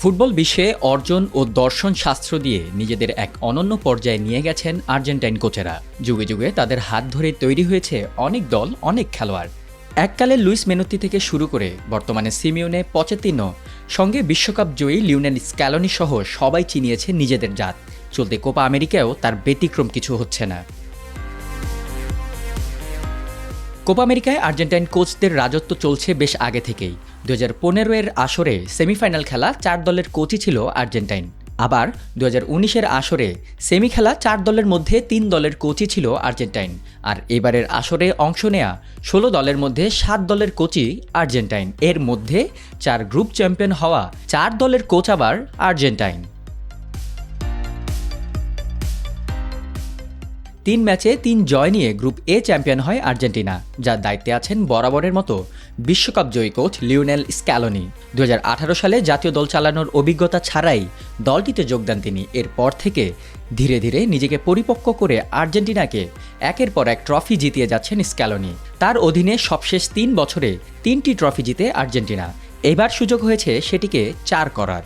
Football বিশ্বে অর্জন ও দর্শন শাস্ত্র দিয়ে নিজেদের এক অনন্য পর্যায়ে নিয়ে গেছেন আর্জেন্টাইন কোচেরা। যুগে যুগে তাদের হাত ধরে তৈরি হয়েছে অনেক দল, অনেক খেলোয়াড়। এককালে লুইস মেনুতি থেকে শুরু করে বর্তমানে সিমিউনে পচেতিনো সঙ্গে বিশ্বকাপ জয়ী লিওনেল স্ক্যালনি সহ সবাই চিনিয়েছে নিজেদের জাত। চলতে কোপা আমেরিকায়ও তার ব্যতিক্রম কিছু হচ্ছে না। কোপা আমেরিকায় আর্জেন্টাইন কোচদের রাজত্ব চলছে বেশ আগে থেকেই। দু হাজার পনেরো এর আসরে সেমিফাইনাল খেলা চার দলের কোচই ছিল আর্জেন্টাইন। আবার দু হাজার উনিশের আসরে সেমি খেলা চার দলের মধ্যে তিন দলের কোচই ছিল আর্জেন্টাইন। আর এবারের আসরে অংশ নেয়া ষোলো দলের মধ্যে সাত দলের কোচই আর্জেন্টাইন। এর মধ্যে চার গ্রুপ চ্যাম্পিয়ন হওয়া চার দলের কোচ আবার আর্জেন্টাইন। তিন ম্যাচে তিন জয় নিয়ে গ্রুপ এ চ্যাম্পিয়ন হয় আর্জেন্টিনা, যার দায়িত্বে আছেন বরাবরের মতো বিশ্বকাপ জয়ী কোচ লিওনেল স্ক্যালোনি। দু হাজার আঠারো সালে জাতীয় দল চালানোর অভিজ্ঞতা ছাড়াই দলটিতে যোগদান তিনি। এরপর থেকে ধীরে ধীরে নিজেকে পরিপক্ক করে আর্জেন্টিনাকে একের পর এক ট্রফি জিতিয়ে যাচ্ছেন স্ক্যালোনি। তার অধীনে সবশেষ তিন বছরে তিনটি ট্রফি জিতে আর্জেন্টিনা। এবার সুযোগ হয়েছে সেটিকে চার করার।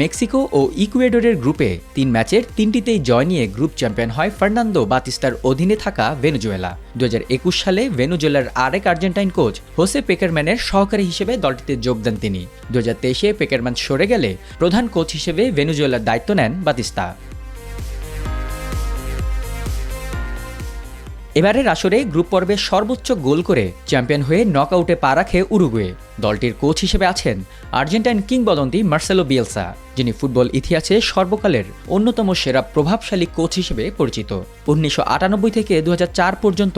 মেক্সিকো ও ইকুয়েডরের গ্রুপে তিন ম্যাচের তিনটিতেই জয় নিয়ে গ্রুপ চ্যাম্পিয়ন হয় ফার্নান্দো বাতিস্তার অধীনে থাকা ভেনুজুয়েলা। দু হাজার একুশ সালে ভেনুজুয়েলার আরেক আর্জেন্টাইন কোচ হোসে পেকারম্যানের সহকারী হিসেবে দলটিতে যোগ দেন তিনি। দু হাজার তেইশে পেকারম্যান সরে গেলে প্রধান কোচ হিসেবে ভেনুজুয়েলার দায়িত্ব নেন বাতিস্তা। এবারের আসরে গ্রুপ পর্বে সর্বোচ্চ গোল করে চ্যাম্পিয়ন হয়ে নকআউটে পা রাখে উরুগুয়ে। দলটির কোচ হিসেবে আছেন আর্জেন্টাইন কিংবদন্তি মার্সেলো বিয়েলসা, যিনি ফুটবল ইতিহাসে সর্বকালের অন্যতম সেরা প্রভাবশালী কোচ হিসেবে পরিচিত। উনিশশো আটানব্বই থেকে দু হাজার চার পর্যন্ত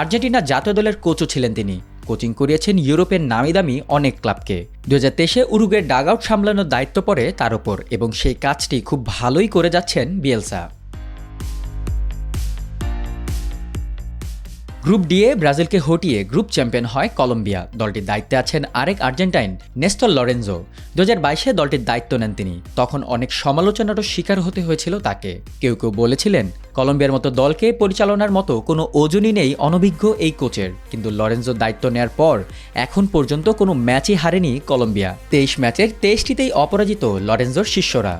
আর্জেন্টিনা জাতীয় দলের কোচও ছিলেন তিনি। কোচিং করিয়েছেন ইউরোপের নামি দামি অনেক ক্লাবকে। দু হাজার তেইশে উরুগের ডাগ আউট সামলানোর দায়িত্ব পড়ে তার ওপর এবং সেই কাজটি খুব ভালোই করে যাচ্ছেন বিয়েলসা। গ্রুপ ডিএ ব্রাজিলকে হটিয়ে গ্রুপ চ্যাম্পিয়ন হয় কলম্বিয়া। দলটির দায়িত্বে আছেন আরেক আর্জেন্টাইন নেস্তর লরেনজো। দু হাজার বাইশে দলটির দায়িত্ব নেন তিনি। তখন অনেক সমালোচনারও শিকার হতে হয়েছিল তাকে। কেউ কেউ বলেছিলেন, কলম্বিয়ার মতো দলকে পরিচালনার মতো কোনো ওজনই নেই অনভিজ্ঞ এই কোচের। কিন্তু লরেনজো দায়িত্ব নেয়ার পর এখন পর্যন্ত কোনো ম্যাচই হারেনি কলম্বিয়া। তেইশ ম্যাচের তেইশটিতেই অপরাজিত লরেনজোর শিষ্যরা।